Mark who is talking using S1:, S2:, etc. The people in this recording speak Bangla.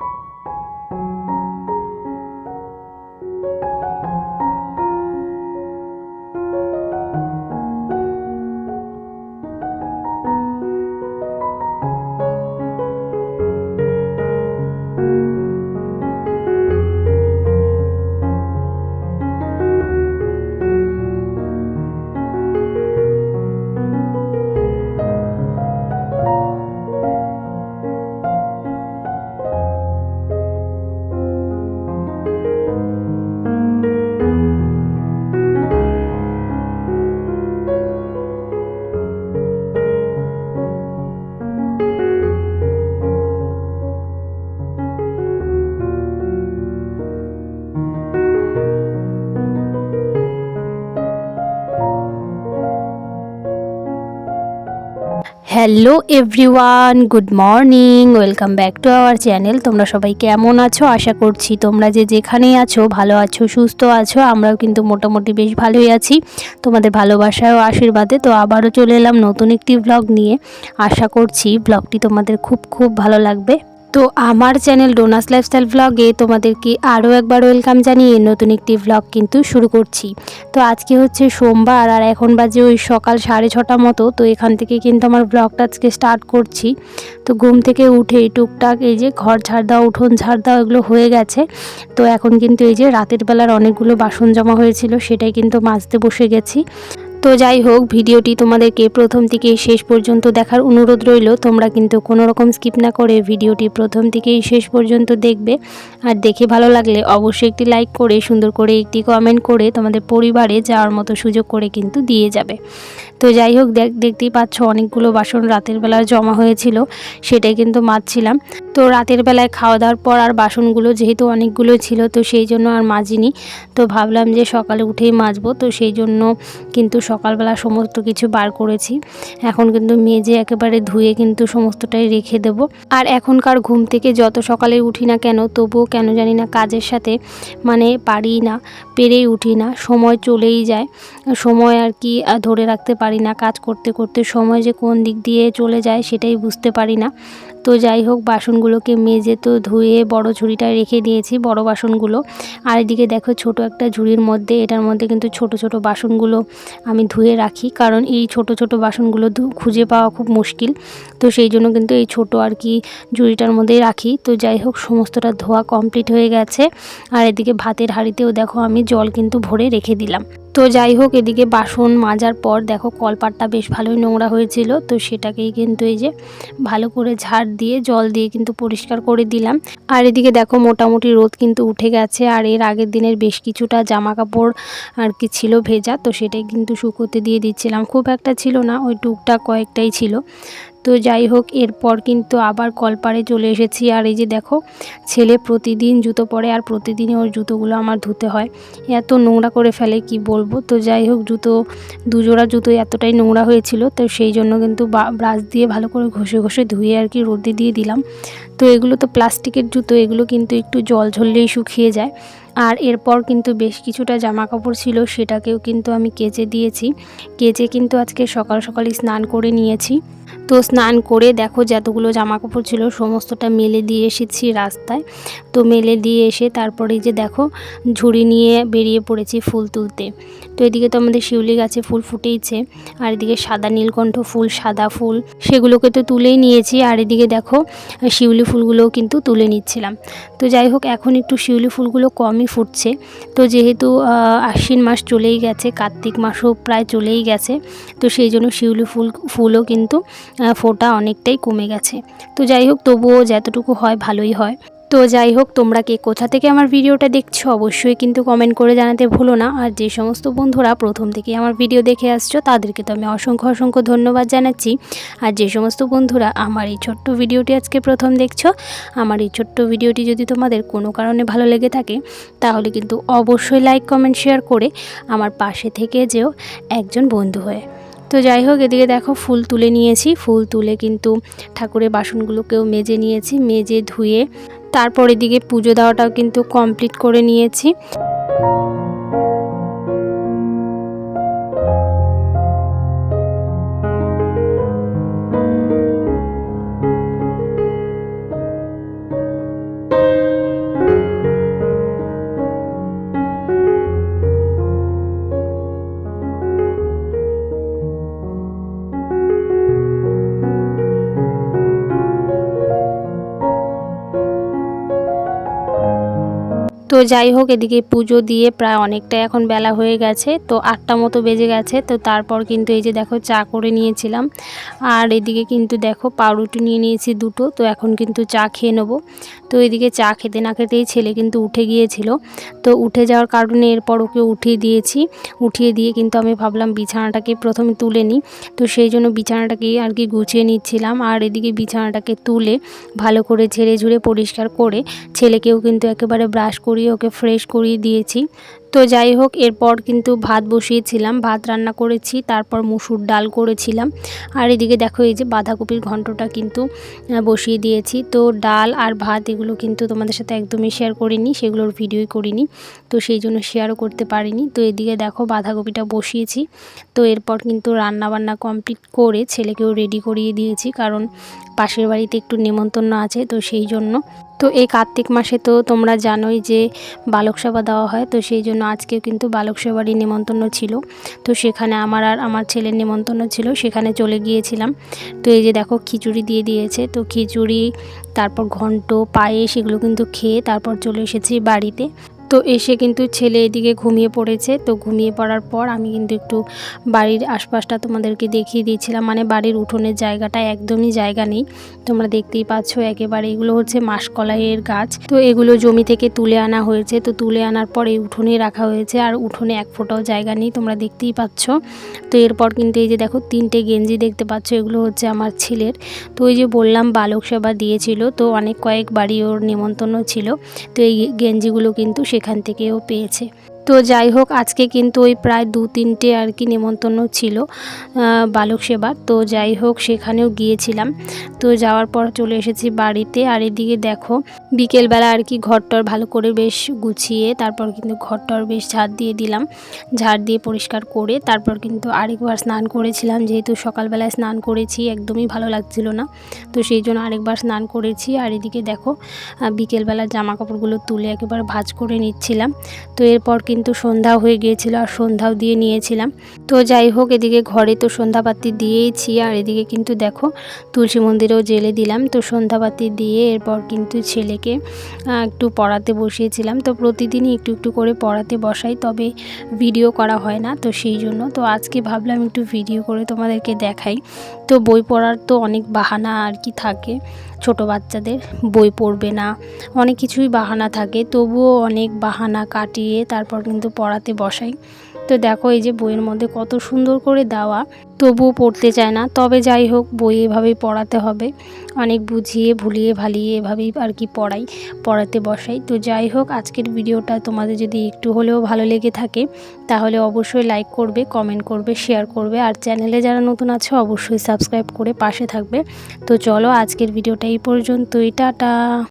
S1: thank you hello everyone, good morning, welcome back to our channel. তোমরা সবাই কেমন আছো? আশা করছি তোমরা যে যেখানেই আছো, ভালো আছো, সুস্থ আছো, আমরাও কিন্তু মোটামুটি বেশ ভালোই আছি। তোমাদের ভালোবাসায় ও আশীর্বাদে তো আবারও চলে এলাম নতুন একটি ব্লগ নিয়ে। আশা করছি ব্লগটি তোমাদের খুব খুব ভালো লাগবে। তো আমার চ্যানেল ডোনাস লাইফস্টাইল ব্লগে তোমাদেরকে আরও একবার ওয়েলকাম জানিয়ে নতুন একটি ব্লগ কিন্তু শুরু করছি। তো আজকে হচ্ছে সোমবার আর এখন বাজে ওই সকাল সাড়ে ছটা মতো, তো এখান থেকে কিন্তু আমার ব্লগটা আজকে স্টার্ট করছি। তো ঘুম থেকে উঠে টুকটাক এই যে ঘর ঝাড় দেওয়া, উঠোন ঝাড় দেওয়া এগুলো হয়ে গেছে। তো এখন কিন্তু এই যে রাতের বেলার অনেকগুলো বাসন জমা হয়েছিল, সেটাই কিন্তু মাজতে বসে গেছি। তো যাই হোক, ভিডিওটি তোমাদেরকে প্রথম থেকে শেষ পর্যন্ত দেখার অনুরোধ রইল। তোমরা কিন্তু কোনো রকম স্কিপ না করে ভিডিওটি প্রথম থেকেই শেষ পর্যন্ত দেখবে। আর দেখে ভালো লাগলে অবশ্যই একটি লাইক করে, সুন্দর করে একটি কমেন্ট করে তোমাদের পরিবারে যাওয়ার মতো সুযোগ করে কিন্তু দিয়ে যাবে। তো যাই হোক, দেখ, দেখতেই পাচ্ছ অনেকগুলো বাসন রাতের বেলা জমা হয়েছিল, সেটাই কিন্তু মাজছিলাম তো রাতের বেলায় খাওয়া দাওয়ার পর আর বাসনগুলো যেহেতু অনেকগুলো ছিল, তো সেই জন্য আর মাজিনি। তো ভাবলাম যে সকালে উঠেই মাজবো, তো সেই জন্য কিন্তু সকালবেলা সমস্ত কিছু বার করেছি। এখন কিন্তু মেজে একেবারে ধুয়ে কিন্তু সমস্তটাই রেখে দেব। আর এখনকার ঘুম থেকে যত সকালে উঠি না কেন, তবুও কেন জানি না কাজের সাথে মানে পারি না, পেরেই উঠি না, সময় চলেই যায়। সময় আর কি ধরে রাখতে পারি না কাজ করতে করতে, সময় যে কোন দিক দিয়ে চলে যায় সেটাই বুঝতে পারি না। তো যাই হোক, বাসনগুলোকে মেজে তো ধুয়ে বড় ঝুড়িটায় রেখে দিয়েছি, বড় বাসনগুলো। আর এদিকে দেখো, ছোট একটা ঝুড়ির মধ্যে, এটার মধ্যে কিন্তু ছোট ছোট বাসনগুলো আমি ধুয়ে রাখি, কারণ এই ছোট ছোট বাসনগুলো খুঁজে পাওয়া খুব মুশকিল। তো সেই জন্য কিন্তু এই ছোট আর কি ঝুড়িটার মধ্যেই রাখি। তো যাই হোক, সমস্তটা ধোয়া কমপ্লিট হয়ে গেছে। আর এদিকে ভাতের হাঁড়িতেও দেখো, আমি জল কিন্তু ভরে রেখে দিলাম। তো যাই হোক, এদিকে বাসন মাজার পর দেখো কলপাটটা বেশ ভালোই নোংরা হয়েছিল, তো সেটাকেই কিন্তু এই যে ভালো করে ঝাড় দিয়ে, জল দিয়ে কিন্তু পরিষ্কার করে দিলাম। আর এদিকে দেখো মোটামুটি রোদ কিন্তু উঠে গেছে, আর এর আগের দিনের বেশ কিছুটা জামা কাপড় আর কি ছিল ভেজা, তো সেটাই কিন্তু শুকোতে দিয়ে দিচ্ছিলাম। খুব একটা ছিল না, ওই টুকটাক কয়েকটাই ছিল। তো যাই হোক, এরপর কিন্তু আবার কলপারে চলে এসেছি। আর এই যে দেখো, ছেলে প্রতিদিন জুতো পরে আর প্রতিদিনই ওর জুতোগুলো আমার ধুতে হয়। এত নোংরা করে ফেলে, কি বলব? তো যাই হোক, জুতো, দুজোড়া জুতো এতটাই নোংরা হয়েছিল, তো সেই জন্য কিন্তু ব্রাশ দিয়ে ভালো করে ঘষে ঘষে ধুয়ে আর কি রোদে দিয়ে দিলাম। তো এগুলো তো প্লাস্টিকের জুতো, এগুলো কিন্তু একটু জল ঝরলেই শুকিয়ে যায়। আর এরপর কিন্তু বেশ কিছুটা জামা কাপড় ছিল, সেটাকেও কিন্তু আমি কেচে দিয়েছি। কেচে কিন্তু আজকে সকাল সকালই স্নান করে নিয়েছি। তো স্নান করে দেখো যতগুলো জামা কাপড় ছিল, সমস্তটা মেলে দিয়ে এসেছি রাস্তায়। তো মেলে দিয়ে এসে তারপরে যে দেখো, ঝুড়ি নিয়ে বেরিয়ে পড়েছি ফুল তুলতে। তো এদিকে তো আমাদের শিউলি গাছে ফুল ফুটেইছে, আর এদিকে সাদা নীলকণ্ঠ ফুল, সাদা ফুল, সেগুলোকে তো তুলেই নিয়েছি। আর এদিকে দেখো, শিউলি ফুলগুলোও কিন্তু তুলে নিচ্ছিলাম। তো যাই হোক, এখন একটু শিউলি ফুলগুলো কমই ফুটছে। তো যেহেতু আশ্বিন মাস চলেই গেছে, কার্তিক মাসও প্রায় চলেই গেছে, তো সেই জন্য শিউলি ফুল, ফুলও কিন্তু ফোটা অনেকটাই কমে গেছে। তো যাই হোক, তবুও যতটুকু হয় ভালোই হয়। তো যাই হোক, তোমরা কে কোথা থেকে আমার ভিডিওটা দেখছ অবশ্যই কিন্তু কমেন্ট করে জানাতে ভুলো না। আর যে সমস্ত বন্ধুরা প্রথম থেকে আমার ভিডিও দেখে আসছো, তাদেরকে তো আমি অসংখ্য অসংখ্য ধন্যবাদ জানাচ্ছি। আর যে সমস্ত বন্ধুরা আমার এই ছোট্ট ভিডিওটি আজকে প্রথম দেখছ, আমার এই ছোট্ট ভিডিওটি যদি তোমাদের কোনো কারণে ভালো লেগে থাকে, তাহলে কিন্তু অবশ্যই লাইক কমেন্ট শেয়ার করে আমার পাশে থেকে যেও একজন বন্ধু হয়ে। তো যাই হোক, এদিকে দেখো ফুল তুলে নিয়েছি। ফুল তুলে কিন্তু ঠাকুরের বাসনগুলোকেও মেজে নিয়েছি, মেজে ধুয়ে। তারপর এদিকে পুজো দেওয়াটাও কিন্তু কমপ্লিট করে নিয়েছি। তো যাই হোক, এদিকে পুজো দিয়ে প্রায় অনেকটা এখন বেলা হয়ে গেছে। তো আটটা মতো বেজে গেছে। তো তারপর কিন্তু এই যে দেখো, চা করে নিয়েছিলাম। আর এদিকে কিন্তু দেখো, পাউরুটি নিয়ে নিয়েছি দুটো। তো এখন কিন্তু চা খেয়ে নেব। তো এদিকে চা খেতে না খেতেই ছেলে কিন্তু উঠে গিয়েছিল। তো উঠে যাওয়ার কারণে এরপর ওকে উঠিয়ে দিয়েছি। উঠিয়ে দিয়ে কিন্তু আমি ভাবলাম বিছানাটাকে প্রথমে তুলে নিই। তো সেই জন্য বিছানাটাকে আর কি গুছিয়ে নিচ্ছিলাম। আর এদিকে বিছানাটাকে তুলে ভালো করে ঝেড়ে ঝুড়ে পরিষ্কার করে ছেলেকেও কিন্তু একেবারে ব্রাশ করিয়ে ওকে ফ্রেশ করিয়ে দিয়েছি। তো যাই হোক, এরপর কিন্তু ভাত বসিয়েছিলাম। ভাত রান্না করেছি, তারপর মুসুর ডাল করেছিলাম। আর এদিকে দেখো, এই যে বাঁধাকপির ঘন্টটা কিন্তু বসিয়ে দিয়েছি। তো ডাল আর ভাত এগুলো কিন্তু তোমাদের সাথে একদমই শেয়ার করিনি, সেগুলোর ভিডিওই করিনি। তো সেই জন্য শেয়ারও করতে পারিনি। তো এদিকে দেখো, বাঁধাকপিটা বসিয়েছি। তো এরপর কিন্তু রান্না বান্না কমপ্লিট করে ছেলেকেও রেডি করিয়ে দিয়েছি, কারণ পাশের বাড়িতে একটু নেমন্তন্ন আছে, তো সেই জন্য তো এই কার্তিক মাসে তো তোমরা জানোই যে বালক সেবা দেওয়া হয়, তো সেই জন্য আজকেও কিন্তু বালক সেবারই নিমন্ত্রণ ছিল। তো সেখানে আমার আর আমার ছেলের নেমন্তন্ন ছিল, সেখানে চলে গিয়েছিলাম। তো এই যে দেখো খিচুড়ি দিয়ে দিয়েছে, তো খিচুড়ি, তারপর ঘন্ট পায়ে সেগুলো কিন্তু খেয়ে তারপর চলে এসেছি বাড়িতে। তো এসে কিন্তু ছেলে এদিকে ঘুমিয়ে পড়েছে। তো ঘুমিয়ে পড়ার পর আমি কিন্তু একটু বাড়ির আশপাশটা তোমাদেরকে দেখিয়ে দিয়েছিলাম। মানে বাড়ির উঠোনের জায়গাটা একদমই জায়গা নেই। তোমরা দেখতেই পাচ্ছ একেবারে এগুলো হচ্ছে মাসকলাইয়ের গাছ। তো এগুলো জমি থেকে তুলে আনা হয়েছে। তো তুলে আনার পর এই উঠোনে রাখা হয়েছে। আর উঠোনে এক ফোটাও জায়গা নেই, তোমরা দেখতেই পাচ্ছ। তো এরপর কিন্তু এই যে দেখো, তিনটে গেঞ্জি দেখতে পাচ্ছ, এগুলো হচ্ছে আমার ছেলের। তো ওই যে বললাম বালক সেবা দিয়েছিল। তো অনেক কয়েক বাড়ি ওর নিমন্ত্রণ ছিল। তো এই গেঞ্জিগুলো কিন্তু সেখান থেকেও পেয়েছে। তো যাই হোক, আজকে কিন্তু ওই প্রায় দু তিনটে আর কি নেমন্তন্ন ছিল বালক সেবার তো যাই হোক, সেখানেও গিয়েছিলাম। তো যাওয়ার পর চলে এসেছি বাড়িতে। আর এদিকে দেখো, বিকেলবেলা আর কি ঘরটর ভালো করে বেশ গুছিয়ে, তারপর কিন্তু ঘরটর বেশ ঝাড় দিয়ে দিলাম। ঝাড় দিয়ে পরিষ্কার করে, তারপর কিন্তু আরেকবার স্নান করেছিলাম। যেহেতু সকালবেলায় স্নান করেছি, একদমই ভালো লাগছিল না। তো সেই জন্য আরেকবার স্নান করেছি। আর এদিকে দেখো বিকেলবেলা জামা কাপড়গুলো তুলে একেবারে ভাজ করে নিচ্ছিলাম। তো এরপর কিন্তু সন্ধ্যা হয়ে গিয়েছিল আর সন্ধ্যাও দিয়ে নিয়েছিলাম। তো যাই হোক, এদিকে ঘরে তো সন্ধ্যাবাতি দিয়েইছি আর এদিকে কিন্তু দেখো তুলসী মন্দিরেও জেলে দিলাম। তো সন্ধ্যাবাতি দিয়ে এরপর কিন্তু ছেলেকে একটু পড়াতে বসিয়েছিলাম। তো প্রতিদিনই একটু একটু করে পড়াতে বসাই, তবে ভিডিও করা হয় না, তো সেই জন্য। তো আজকে ভাবলাম একটু ভিডিও করে তোমাদেরকে দেখাই। তো বই পড়ার তো অনেক বাহানা আর কি থাকে। ছোট বাচ্চাদের বই পড়বে না। অনেক কিছুই বাহানা থাকে, তবুও অনেক বাহানা কাটিয়ে তারপর কিন্তু পড়াতে বসাই। তো দেখো এই যে বইয়ের মধ্যে কত সুন্দর করে দেওয়া, তবুও পড়তে চায় না। তবে যাই হোক, বই এভাবেই পড়াতে হবে। অনেক বুঝিয়ে, ভুলিয়ে, ভালিয়ে এভাবেই আর কি পড়াই, পড়াতে বসাই। তো যাই হোক, আজকের ভিডিওটা তোমাদের যদি একটু হলেও ভালো লেগে থাকে, তাহলে অবশ্যই লাইক করবে কমেন্ট করবে শেয়ার করবে। আর চ্যানেলে যারা নতুন আছে, অবশ্যই সাবস্ক্রাইব করে পাশে থাকবে। তো চলো, আজকের ভিডিওটা এই পর্যন্তই। টাটা!